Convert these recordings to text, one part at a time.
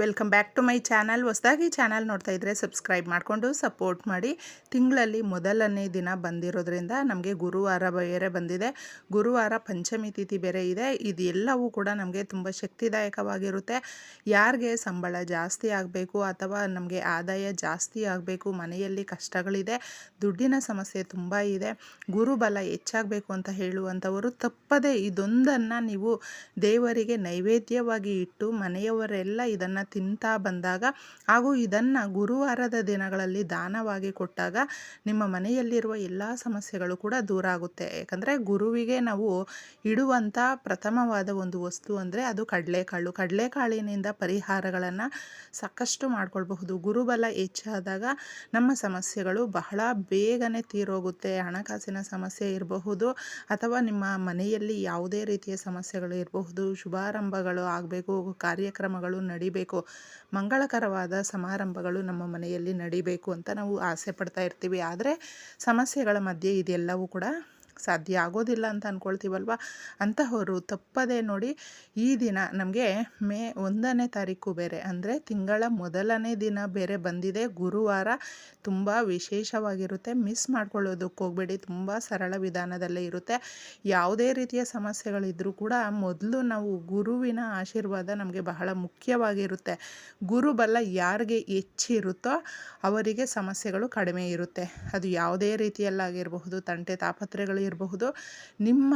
Welcome back to my channel. ಹೊಸದಾಗಿ channel ನೋಡ್ತಾ ಇದ್ದರೆ ಸಬ್ಸ್ಕ್ರೈಬ್ ಮಾಡಿಕೊಂಡು ಸಪೋರ್ಟ್ ಮಾಡಿ. ತಿಂಗಳಲ್ಲಿ ಮೊದಲನೇ ದಿನ ಬಂದಿರೋದ್ರಿಂದ ನಮಗೆ ಗುರುವಾರ ಬೇರೆ ಬಂದಿದೆ. ಗುರುವಾರ ಪಂಚಮಿ ತಿಥಿ ಬೇರೆ ಇದೆ. ಇದೆಲ್ಲವೂ ಕೂಡ ನಮಗೆ ತುಂಬ ಶಕ್ತಿದಾಯಕವಾಗಿರುತ್ತೆ. ಯಾರಿಗೆ ಸಂಬಳ ಜಾಸ್ತಿ ಆಗಬೇಕು ಅಥವಾ ನಮಗೆ ಆದಾಯ ಜಾಸ್ತಿ ಆಗಬೇಕು, ಮನೆಯಲ್ಲಿ ಕಷ್ಟಗಳಿದೆ, ದುಡ್ಡಿನ ಸಮಸ್ಯೆ ತುಂಬ ಇದೆ, ಗುರುಬಲ ಹೆಚ್ಚಾಗಬೇಕು ಅಂತ ಹೇಳುವಂಥವರು ತಪ್ಪದೇ ಇದೊಂದನ್ನು ನೀವು ದೇವರಿಗೆ ನೈವೇದ್ಯವಾಗಿ ಇಟ್ಟು ಮನೆಯವರೆಲ್ಲ ಇದನ್ನು ತಿಂತಾ ಬಂದಾಗ ಹಾಗೂ ಇದನ್ನು ಗುರುವಾರದ ದಿನಗಳಲ್ಲಿ ದಾನವಾಗಿ ಕೊಟ್ಟಾಗ ನಿಮ್ಮ ಮನೆಯಲ್ಲಿರುವ ಎಲ್ಲ ಸಮಸ್ಯೆಗಳು ಕೂಡ ದೂರ ಆಗುತ್ತೆ. ಯಾಕಂದರೆ ಗುರುವಿಗೆ ನಾವು ಇಡುವಂಥ ಪ್ರಥಮವಾದ ಒಂದು ವಸ್ತು ಅಂದರೆ ಅದು ಕಡಲೆಕಾಳು. ಕಡಲೆಕಾಳಿನಿಂದ ಪರಿಹಾರಗಳನ್ನು ಸಾಕಷ್ಟು ಮಾಡ್ಕೊಳ್ಬಹುದು. ಗುರುಬಲ ಹೆಚ್ಚಾದಾಗ ನಮ್ಮ ಸಮಸ್ಯೆಗಳು ಬಹಳ ಬೇಗನೆ ತೀರೋಗುತ್ತೆ. ಹಣಕಾಸಿನ ಸಮಸ್ಯೆ ಇರಬಹುದು ಅಥವಾ ನಿಮ್ಮ ಮನೆಯಲ್ಲಿ ಯಾವುದೇ ರೀತಿಯ ಸಮಸ್ಯೆಗಳು ಇರಬಹುದು. ಶುಭಾರಂಭಗಳು ಆಗಬೇಕು, ಕಾರ್ಯಕ್ರಮಗಳು ನಡಿಬೇಕು. ಮಂಗಳಕರವಾದ ಸಮಾರಂಭಗಳು ನಮ್ಮ ಮನೆಯಲ್ಲಿ ನಡಿಬೇಕು ಅಂತ ನಾವು ಆಸೆ ಪಡ್ತಾ ಇರ್ತೀವಿ. ಆದರೆ ಸಮಸ್ಯೆಗಳ ಮಧ್ಯೆ ಇದೆಲ್ಲವೂ ಕೂಡ ಸಾಧ್ಯ ಆಗೋದಿಲ್ಲ ಅಂತ ಅಂದ್ಕೊಳ್ತೀವಲ್ವ ಅಂತಹವರು ತಪ್ಪದೇ ನೋಡಿ ಈ ದಿನ ನಮಗೆ ಮೇ ಒಂದನೇ ತಾರೀಕು ಬೇರೆ, ಅಂದರೆ ತಿಂಗಳ ಮೊದಲನೇ ದಿನ ಬೇರೆ ಬಂದಿದೆ. ಗುರುವಾರ ತುಂಬ ವಿಶೇಷವಾಗಿರುತ್ತೆ. ಮಿಸ್ ಮಾಡ್ಕೊಳ್ಳೋದಕ್ಕೆ ಹೋಗಬೇಡಿ. ತುಂಬ ಸರಳ ವಿಧಾನದಲ್ಲೇ ಇರುತ್ತೆ. ಯಾವುದೇ ರೀತಿಯ ಸಮಸ್ಯೆಗಳಿದ್ದರೂ ಕೂಡ ಮೊದಲು ನಾವು ಗುರುವಿನ ಆಶೀರ್ವಾದ ನಮಗೆ ಬಹಳ ಮುಖ್ಯವಾಗಿರುತ್ತೆ. ಗುರುಬಲ ಯಾರಿಗೆ ಹೆಚ್ಚಿರುತ್ತೋ ಅವರಿಗೆ ಸಮಸ್ಯೆಗಳು ಕಡಿಮೆ ಇರುತ್ತೆ. ಅದು ಯಾವುದೇ ರೀತಿಯಲ್ಲಾಗಿರಬಹುದು. ತಂಟೆ ತಾಪತ್ರೆಗಳು ಇರಬಹುದು. ನಿಮ್ಮ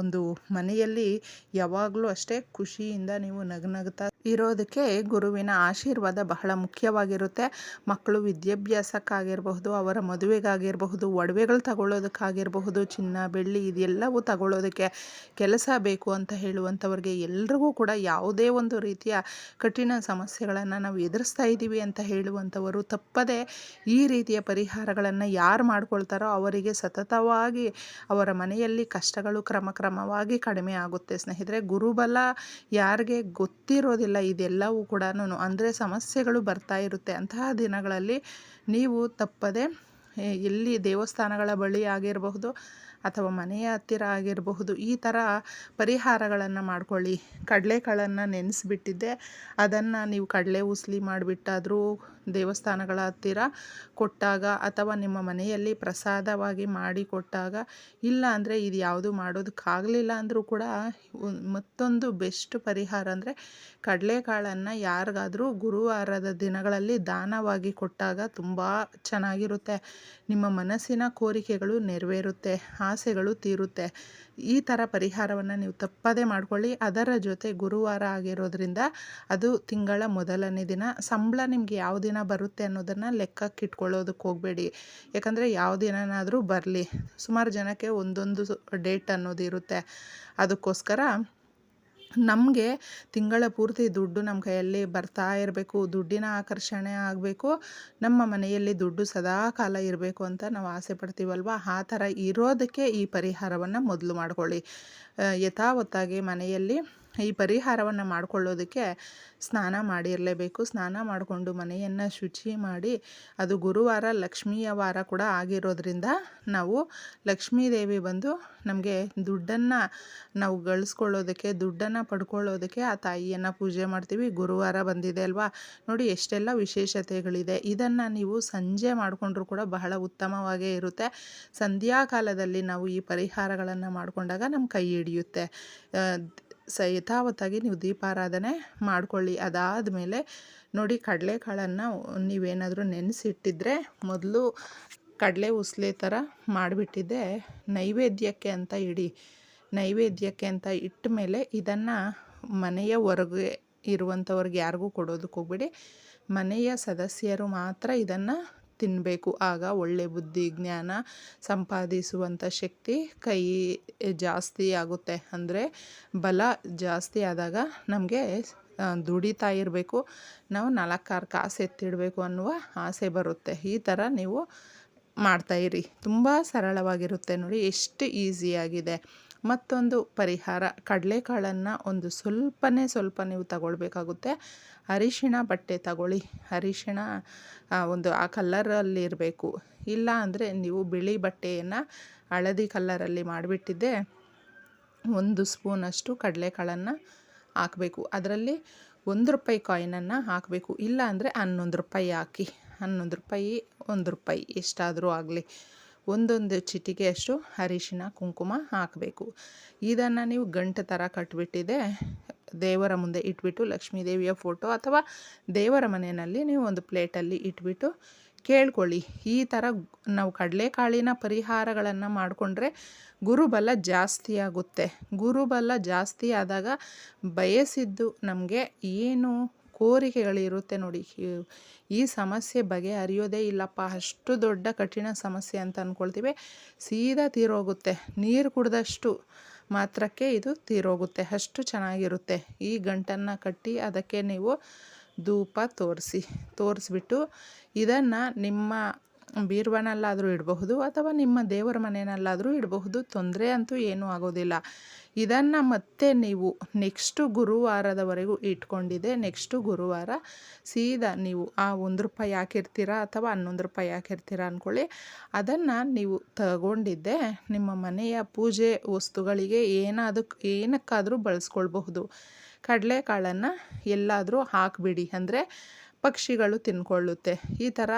ಒಂದು ಮನೆಯಲ್ಲಿ ಯಾವಾಗಲೂ ಅಷ್ಟೇ ಖುಷಿಯಿಂದ ನೀವು ನಗನಗ್ತಾ ಇರೋದಕ್ಕೆ ಗುರುವಿನ ಆಶೀರ್ವಾದ ಬಹಳ ಮುಖ್ಯವಾಗಿರುತ್ತೆ. ಮಕ್ಕಳು ವಿದ್ಯಾಭ್ಯಾಸಕ್ಕಾಗಿರಬಹುದು, ಅವರ ಮದುವೆಗಾಗಿರಬಹುದು, ಒಡವೆಗಳು ತಗೊಳ್ಳೋದಕ್ಕಾಗಿರಬಹುದು, ಚಿನ್ನ, ಬೆಳ್ಳಿ ಇದೆಲ್ಲವೂ ತಗೊಳ್ಳೋದಕ್ಕೆ ಕೆಲಸ ಬೇಕು ಅಂತ ಹೇಳುವಂಥವ್ರಿಗೆ ಎಲ್ರಿಗೂ ಕೂಡ ಯಾವುದೇ ಒಂದು ರೀತಿಯ ಕಠಿಣ ಸಮಸ್ಯೆಗಳನ್ನು ನಾವು ಎದುರಿಸ್ತಾ ಇದ್ದೀವಿ ಅಂತ ಹೇಳುವಂಥವರು ತಪ್ಪದೆ ಈ ರೀತಿಯ ಪರಿಹಾರಗಳನ್ನು ಯಾರು ಮಾಡ್ಕೊಳ್ತಾರೋ ಅವರಿಗೆ ಸತತವಾಗಿ ಅವರ ಮನೆಯಲ್ಲಿ ಕಷ್ಟಗಳು ಕ್ರಮ ಕ್ರಮವಾಗಿ ಕಡಿಮೆ ಆಗುತ್ತೆ. ಸ್ನೇಹಿತರೆ, ಗುರುಬಲ ಯಾರಿಗೆ ಗೊತ್ತಿರೋದಿಲ್ಲ, ಇದೆಲ್ಲವೂ ಕೂಡ ಅಂದರೆ ಸಮಸ್ಯೆಗಳು ಬರ್ತಾ ಇರುತ್ತೆ. ಅಂತಹ ದಿನಗಳಲ್ಲಿ ನೀವು ತಪ್ಪದೆ ಎಲ್ಲಿ ದೇವಸ್ಥಾನಗಳ ಬಳಿ ಆಗಿರಬಹುದು ಅಥವಾ ಮನೆಯ ಹತ್ತಿರ ಆಗಿರಬಹುದು, ಈ ಥರ ಪರಿಹಾರಗಳನ್ನು ಮಾಡ್ಕೊಳ್ಳಿ. ಕಡಲೆಕಾಳನ್ನು ನೆನೆಸಿಬಿಟ್ಟಿದ್ದೆ. ಅದನ್ನು ನೀವು ಕಡಲೆ ಉಸ್ಲಿ ಮಾಡಿಬಿಟ್ಟಾದರೂ ದೇವಸ್ಥಾನಗಳ ಹತ್ತಿರ ಕೊಟ್ಟಾಗ ಅಥವಾ ನಿಮ್ಮ ಮನೆಯಲ್ಲಿ ಪ್ರಸಾದವಾಗಿ ಮಾಡಿ ಕೊಟ್ಟಾಗ, ಇಲ್ಲ ಅಂದರೆ ಇದು ಯಾವುದು ಮಾಡೋದಕ್ಕಾಗಲಿಲ್ಲ ಅಂದರೂ ಕೂಡ ಮತ್ತೊಂದು ಬೆಸ್ಟ್ ಪರಿಹಾರ ಅಂದರೆ ಕಡಲೆಕಾಳನ್ನು ಯಾರಿಗಾದರೂ ಗುರುವಾರದ ದಿನಗಳಲ್ಲಿ ದಾನವಾಗಿ ಕೊಟ್ಟಾಗ ತುಂಬ ಚೆನ್ನಾಗಿರುತ್ತೆ. ನಿಮ್ಮ ಮನಸ್ಸಿನ ಕೋರಿಕೆಗಳು ನೆರವೇರುತ್ತೆ, ಆಸೆಗಳು ತೀರುತ್ತೆ. ಈ ಥರ ಪರಿಹಾರವನ್ನು ನೀವು ತಪ್ಪದೇ ಮಾಡ್ಕೊಳ್ಳಿ. ಅದರ ಜೊತೆ ಗುರುವಾರ ಆಗಿರೋದ್ರಿಂದ ಅದು ತಿಂಗಳ ಮೊದಲನೇ ದಿನ. ಸಂಬಳ ನಿಮಗೆ ಯಾವ ದಿನ ಬರುತ್ತೆ ಅನ್ನೋದನ್ನು ಲೆಕ್ಕಕ್ಕೆ ಇಟ್ಕೊಳ್ಳೋದಕ್ಕೆ ಹೋಗಬೇಡಿ. ಯಾಕಂದರೆ ಯಾವ್ದು ದಿನನಾದರೂ ಬರಲಿ. ಸುಮಾರು ಜನಕ್ಕೆ ಒಂದೊಂದು ಡೇಟ್ ಅನ್ನೋದು ಇರುತ್ತೆ. ಅದಕ್ಕೋಸ್ಕರ ನಮಗೆ ತಿಂಗಳ ಪೂರ್ತಿ ದುಡ್ಡು ನಮ್ಮ ಕೈಯಲ್ಲಿ ಬರ್ತಾ ಇರಬೇಕು. ದುಡ್ಡಿನ ಆಕರ್ಷಣೆ ಆಗಬೇಕು. ನಮ್ಮ ಮನೆಯಲ್ಲಿ ದುಡ್ಡು ಸದಾ ಕಾಲ ಇರಬೇಕು ಅಂತ ನಾವು ಆಸೆ ಪಡ್ತೀವಲ್ವ? ಆ ಥರ ಇರೋದಕ್ಕೆ ಈ ಪರಿಹಾರವನ್ನು ಮೊದಲು ಮಾಡ್ಕೊಳ್ಳಿ. ಯಥಾವತ್ತಾಗಿ ಮನೆಯಲ್ಲಿ ಈ ಪರಿಹಾರವನ್ನು ಮಾಡಿಕೊಳ್ಳೋದಕ್ಕೆ ಸ್ನಾನ ಮಾಡಿರಲೇಬೇಕು. ಸ್ನಾನ ಮಾಡಿಕೊಂಡು ಮನೆಯನ್ನು ಶುಚಿ ಮಾಡಿ, ಅದು ಗುರುವಾರ, ಲಕ್ಷ್ಮೀಯ ವಾರ ಕೂಡ ಆಗಿರೋದ್ರಿಂದ ನಾವು ಲಕ್ಷ್ಮೀ ದೇವಿ ಬಂದು ನಮಗೆ ದುಡ್ಡನ್ನು ನಾವು ಗಳಿಸ್ಕೊಳ್ಳೋದಕ್ಕೆ, ದುಡ್ಡನ್ನು ಪಡ್ಕೊಳ್ಳೋದಕ್ಕೆ ಆ ತಾಯಿಯನ್ನು ಪೂಜೆ ಮಾಡ್ತೀವಿ. ಗುರುವಾರ ಬಂದಿದೆ ಅಲ್ವಾ? ನೋಡಿ, ಎಷ್ಟೆಲ್ಲ ವಿಶೇಷತೆಗಳಿದೆ. ಇದನ್ನು ನೀವು ಸಂಜೆ ಮಾಡಿಕೊಂಡ್ರೂ ಕೂಡ ಬಹಳ ಉತ್ತಮವಾಗೇ ಇರುತ್ತೆ. ಸಂಧ್ಯಾಕಾಲದಲ್ಲಿ ನಾವು ಈ ಪರಿಹಾರಗಳನ್ನು ಮಾಡಿಕೊಂಡಾಗ ನಮ್ಮ ಕೈ ಹಿಡಿಯುತ್ತೆ. ಸ ಯಥಾವತ್ತಾಗಿ ನೀವು ದೀಪಾರಾಧನೆ ಮಾಡ್ಕೊಳ್ಳಿ. ಅದಾದ ಮೇಲೆ ನೋಡಿ ಕಡಲೆಕಾಳನ್ನು ನೀವೇನಾದರೂ ನೆನೆಸಿಟ್ಟಿದ್ರೆ ಮೊದಲು ಕಡಲೆ ಉಸ್ಲೆ ಥರ ಮಾಡಿಬಿಟ್ಟಿದ್ದೆ. ನೈವೇದ್ಯಕ್ಕೆ ಅಂತ ಇಡಿ. ನೈವೇದ್ಯಕ್ಕೆ ಅಂತ ಇಟ್ಟ ಮೇಲೆ ಇದನ್ನು ಮನೆಯ ಹೊರಗೆ ಇರುವಂಥವ್ರಿಗೆ ಯಾರಿಗೂ ಕೊಡೋದಕ್ಕೆ ಹೋಗ್ಬೇಡಿ. ಮನೆಯ ಸದಸ್ಯರು ಮಾತ್ರ ಇದನ್ನು ತಿನ್ನಬೇಕು ಆಗ ಒಳ್ಳೆ ಬುದ್ಧಿ, ಜ್ಞಾನ ಸಂಪಾದಿಸುವಂಥ ಶಕ್ತಿ ಕೈ ಜಾಸ್ತಿ ಆಗುತ್ತೆ. ಅಂದರೆ ಬಲ ಜಾಸ್ತಿ ಆದಾಗ ನಮಗೆ ದುಡಿತಾ ಇರಬೇಕು. ನಾವು ನಾಲ್ಕಾರು ಕಾಸು ಎತ್ತಿಡಬೇಕು ಅನ್ನುವ ಆಸೆ ಬರುತ್ತೆ. ಈ ಥರ ನೀವು ಮಾಡ್ತಾಯಿರಿ ತುಂಬ ಸರಳವಾಗಿರುತ್ತೆ ನೋಡಿ. ಎಷ್ಟು ಈಸಿಯಾಗಿದೆ. ಮತ್ತೊಂದು ಪರಿಹಾರ. ಕಡಲೆಕಾಳನ್ನು ಒಂದು ಸ್ವಲ್ಪನೇ ಸ್ವಲ್ಪ ನೀವು ತಗೊಳ್ಬೇಕಾಗುತ್ತೆ. ಅರಿಶಿಣ ಬಟ್ಟೆ ತಗೊಳ್ಳಿ. ಅರಿಶಿಣ ಒಂದು ಆ ಕಲ್ಲರಲ್ಲಿ ಇರಬೇಕು. ಇಲ್ಲ ಅಂದರೆ ನೀವು ಬಿಳಿ ಬಟ್ಟೆಯನ್ನು ಹಳದಿ ಕಲ್ಲರಲ್ಲಿ ಮಾಡಿಬಿಟ್ಟಿದ್ದೆ. ಒಂದು ಸ್ಪೂನಷ್ಟು ಕಡಲೆಕಾಳನ್ನು ಹಾಕಬೇಕು. ಅದರಲ್ಲಿ ಒಂದು ರೂಪಾಯಿ ಕಾಯಿನನ್ನು ಹಾಕಬೇಕು. ಇಲ್ಲ ಅಂದರೆ ಹನ್ನೊಂದು ರೂಪಾಯಿ ಹಾಕಿ. ಹನ್ನೊಂದು ರೂಪಾಯಿ, ಒಂದು ರೂಪಾಯಿ ಎಷ್ಟಾದರೂ ಆಗಲಿ. ಒಂದೊಂದು ಚಿಟಿಕೆಯಷ್ಟು ಅರಿಶಿನ, ಕುಂಕುಮ ಹಾಕಬೇಕು. ಇದನ್ನು ನೀವು ಗಂಟು ಥರ ಕಟ್ಬಿಟ್ಟಿದೆ, ದೇವರ ಮುಂದೆ ಇಟ್ಬಿಟ್ಟು ಲಕ್ಷ್ಮೀ ದೇವಿಯ ಫೋಟೋ ಅಥವಾ ದೇವರ ಮನೆಯಲ್ಲಿ ನೀವು ಒಂದು ಪ್ಲೇಟಲ್ಲಿ ಇಟ್ಬಿಟ್ಟು ಕೇಳ್ಕೊಳ್ಳಿ. ಈ ಥರ ನಾವು ಕಡಲೆಕಾಳಿನ ಪರಿಹಾರಗಳನ್ನು ಮಾಡಿಕೊಂಡ್ರೆ ಗುರುಬಲ ಜಾಸ್ತಿ ಆಗುತ್ತೆ. ಗುರುಬಲ ಜಾಸ್ತಿ ಆದಾಗ ಬಯಸಿದ್ದು ನಮಗೆ ಏನು ಕೋರಿಕೆಗಳಿರುತ್ತೆ ನೋಡಿ. ಈ- ಸಮಸ್ಯೆ ಬಗೆಹರಿಯೋದೇ ಇಲ್ಲಪ್ಪ. ಅಷ್ಟು ದೊಡ್ಡ ಕಠಿಣ ಸಮಸ್ಯೆ ಅಂತ ಅಂದ್ಕೊಳ್ತೀವಿ ಸೀದಾ ತೀರೋಗುತ್ತೆ. ನೀರು ಕುಡಿದಷ್ಟು ಮಾತ್ರಕ್ಕೆ ಇದು ತೀರೋಗುತ್ತೆ. ಅಷ್ಟು ಚೆನ್ನಾಗಿರುತ್ತೆ. ಈ ಗಂಟನ್ನು ಕಟ್ಟಿ ಅದಕ್ಕೆ ನೀವು ಧೂಪ ತೋರಿಸಿ. ತೋರಿಸ್ಬಿಟ್ಟು ಇದನ್ನು ನಿಮ್ಮ ಬೀರ್ವನಲ್ಲಾದರೂ ಇಡಬಹುದು ಅಥವಾ ನಿಮ್ಮ ದೇವರ ಮನೆಯಲ್ಲಾದರೂ ಇಡಬಹುದು, ತೊಂದರೆ ಅಂತೂ ಏನೂ ಆಗೋದಿಲ್ಲ. ಇದನ್ನು ಮತ್ತೆ ನೀವು ನೆಕ್ಸ್ಟು ಗುರುವಾರದವರೆಗೂ ಇಟ್ಕೊಂಡಿದೆ. ನೆಕ್ಸ್ಟು ಗುರುವಾರ ಸೀದಾ ನೀವು ಆ ಒಂದು ರೂಪಾಯಿ ಹಾಕಿರ್ತೀರಾ ಅಥವಾ ಹನ್ನೊಂದು ರೂಪಾಯಿ ಹಾಕಿರ್ತೀರಾ ಅಂದ್ಕೊಳ್ಳಿ ಅದನ್ನು ನೀವು ತಗೊಂಡಿದ್ದೆ ನಿಮ್ಮ ಮನೆಯ ಪೂಜೆ ವಸ್ತುಗಳಿಗೆ ಏನಾದಕ್ಕೆ ಏನಕ್ಕಾದರೂ ಬಳಸ್ಕೊಳ್ಬಹುದು. ಕಡಲೆಕಾಳನ್ನು ಎಲ್ಲಾದರೂ ಹಾಕಿಬಿಡಿ. ಅಂದರೆ ಪಕ್ಷಿಗಳು ತಿನ್ಕೊಳ್ಳುತ್ತೆ. ಈ ಥರ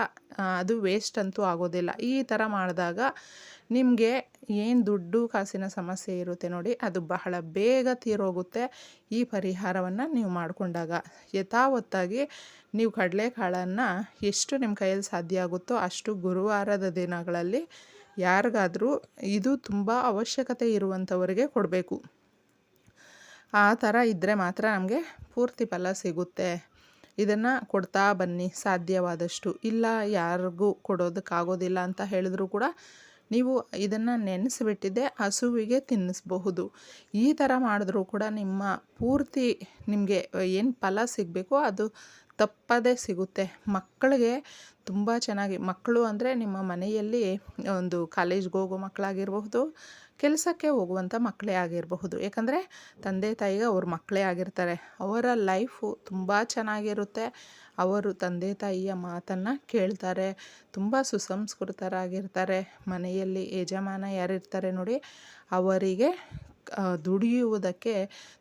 ಅದು ವೇಸ್ಟ್ ಅಂತೂ ಆಗೋದಿಲ್ಲ. ಈ ಥರ ಮಾಡಿದಾಗ ನಿಮಗೆ ಏನು ದುಡ್ಡು ಕಾಸಿನ ಸಮಸ್ಯೆ ಇರುತ್ತೆ ನೋಡಿ, ಅದು ಬಹಳ ಬೇಗ ತೀರೋಗುತ್ತೆ ಈ ಪರಿಹಾರವನ್ನು ನೀವು ಮಾಡಿಕೊಂಡಾಗ. ಯಥಾವತ್ತಾಗಿ ನೀವು ಕಡಲೆಕಾಳನ್ನು ಎಷ್ಟು ನಿಮ್ಮ ಕೈಯಲ್ಲಿ ಸಾಧ್ಯ ಆಗುತ್ತೋ ಅಷ್ಟು ಗುರುವಾರದ ದಿನಗಳಲ್ಲಿ ಯಾರಿಗಾದರೂ ಇದು ತುಂಬ ಅವಶ್ಯಕತೆ ಇರುವಂಥವರಿಗೆ ಕೊಡಬೇಕು. ಆ ಥರ ಇದ್ದರೆ ಮಾತ್ರ ನಮಗೆ ಪೂರ್ತಿ ಫಲ ಸಿಗುತ್ತೆ. ಇದನ್ನು ಕೊಡ್ತಾ ಬನ್ನಿ, ಸಾಧ್ಯವಾದಷ್ಟು. ಇಲ್ಲ, ಯಾರಿಗೂ ಕೊಡೋದಕ್ಕಾಗೋದಿಲ್ಲ ಅಂತ ಹೇಳಿದ್ರು ಕೂಡ ನೀವು ಇದನ್ನು ನೆನೆಸಿಬಿಟ್ಟಿದ್ದೆ ಹಸುವಿಗೆ ತಿನ್ನಿಸ್ಬಹುದು ಈ ಥರ ಮಾಡಿದ್ರೂ ಕೂಡ ನಿಮ್ಮ ಪೂರ್ತಿ ನಿಮಗೆ ಏನು ಫಲ ಸಿಗಬೇಕೋ ಅದು ತಪ್ಪದೇ ಸಿಗುತ್ತೆ. ಮಕ್ಕಳಿಗೆ ತುಂಬ ಚೆನ್ನಾಗಿ, ಮಕ್ಕಳು ಅಂದರೆ ನಿಮ್ಮ ಮನೆಯಲ್ಲಿ ಒಂದು ಕಾಲೇಜ್ಗೆ ಹೋಗೋ ಮಕ್ಕಳಾಗಿರಬಹುದು ಕೆಲಸಕ್ಕೆ ಹೋಗುವಂಥ ಮಕ್ಕಳೇ ಆಗಿರಬಹುದು. ಯಾಕಂದರೆ ತಂದೆ, ತಾಯಿಗೆ ಅವ್ರ ಮಕ್ಕಳೇ ಆಗಿರ್ತಾರೆ. ಅವರ ಲೈಫು ತುಂಬ ಚೆನ್ನಾಗಿರುತ್ತೆ. ಅವರು ತಂದೆ, ತಾಯಿಯ ಮಾತನ್ನು ಕೇಳ್ತಾರೆ. ತುಂಬ ಸುಸಂಸ್ಕೃತರಾಗಿರ್ತಾರೆ ಮನೆಯಲ್ಲಿ ಯಜಮಾನ ಯಾರಿರ್ತಾರೆ ನೋಡಿ, ಅವರಿಗೆ ದುಡಿಯುವುದಕ್ಕೆ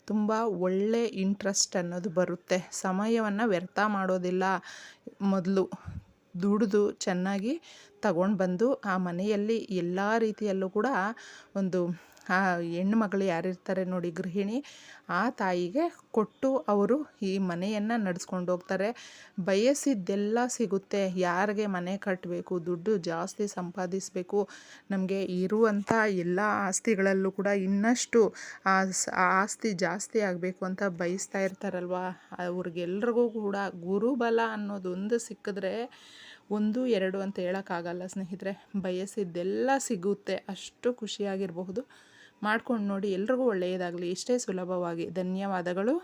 ತುಂಬ ಒಳ್ಳೆ ಇಂಟ್ರೆಸ್ಟ್ ಅನ್ನೋದು ಬರುತ್ತೆ. ಸಮಯವನ್ನು ವ್ಯರ್ಥ ಮಾಡೋದಿಲ್ಲ ಮೊದಲು. ದುಡಿದು ಚೆನ್ನಾಗಿ ತಗೊಂಡು ಬಂದು ಆ ಮನೆಯಲ್ಲಿ ಎಲ್ಲ ರೀತಿಯಲ್ಲೂ ಕೂಡ ಒಂದು ಆ ಹೆಣ್ಮಗಳು ಯಾರಿರ್ತಾರೆ ನೋಡಿ ಗೃಹಿಣಿ, ಆ ತಾಯಿಗೆ ಕೊಟ್ಟು ಅವರು ಈ ಮನೆಯನ್ನು ನಡೆಸ್ಕೊಂಡು ಹೋಗ್ತಾರೆ. ಬಯಸಿದ್ದೆಲ್ಲ ಸಿಗುತ್ತೆ. ಯಾರಿಗೆ ಮನೆ ಕಟ್ಟಬೇಕು ದುಡ್ಡು ಜಾಸ್ತಿ ಸಂಪಾದಿಸಬೇಕು, ನಮಗೆ ಇರುವಂಥ ಎಲ್ಲ ಆಸ್ತಿಗಳಲ್ಲೂ ಕೂಡ ಇನ್ನಷ್ಟು ಆಸ್ತಿ ಜಾಸ್ತಿ ಆಗಬೇಕು ಅಂತ ಬಯಸ್ತಾ ಇರ್ತಾರಲ್ವ? ಅವ್ರಿಗೆಲ್ರಿಗೂ ಕೂಡ ಗುರುಬಲ ಅನ್ನೋದೊಂದು ಸಿಕ್ಕಿದ್ರೆ ಒಂದು, ಎರಡು ಅಂತ ಹೇಳೋಕ್ಕಾಗಲ್ಲ ಸ್ನೇಹಿತರೆ. ಬಯಸಿದ್ದೆಲ್ಲ ಸಿಗುತ್ತೆ. ಅಷ್ಟು ಖುಷಿಯಾಗಿರಬಹುದು. ಮಾಡ್ಕೊಂಡು ನೋಡಿ ಎಲ್ರಿಗೂ ಒಳ್ಳೆಯದಾಗಲಿ. ಇಷ್ಟೇ ಸುಲಭವಾಗಿ. ಧನ್ಯವಾದಗಳು.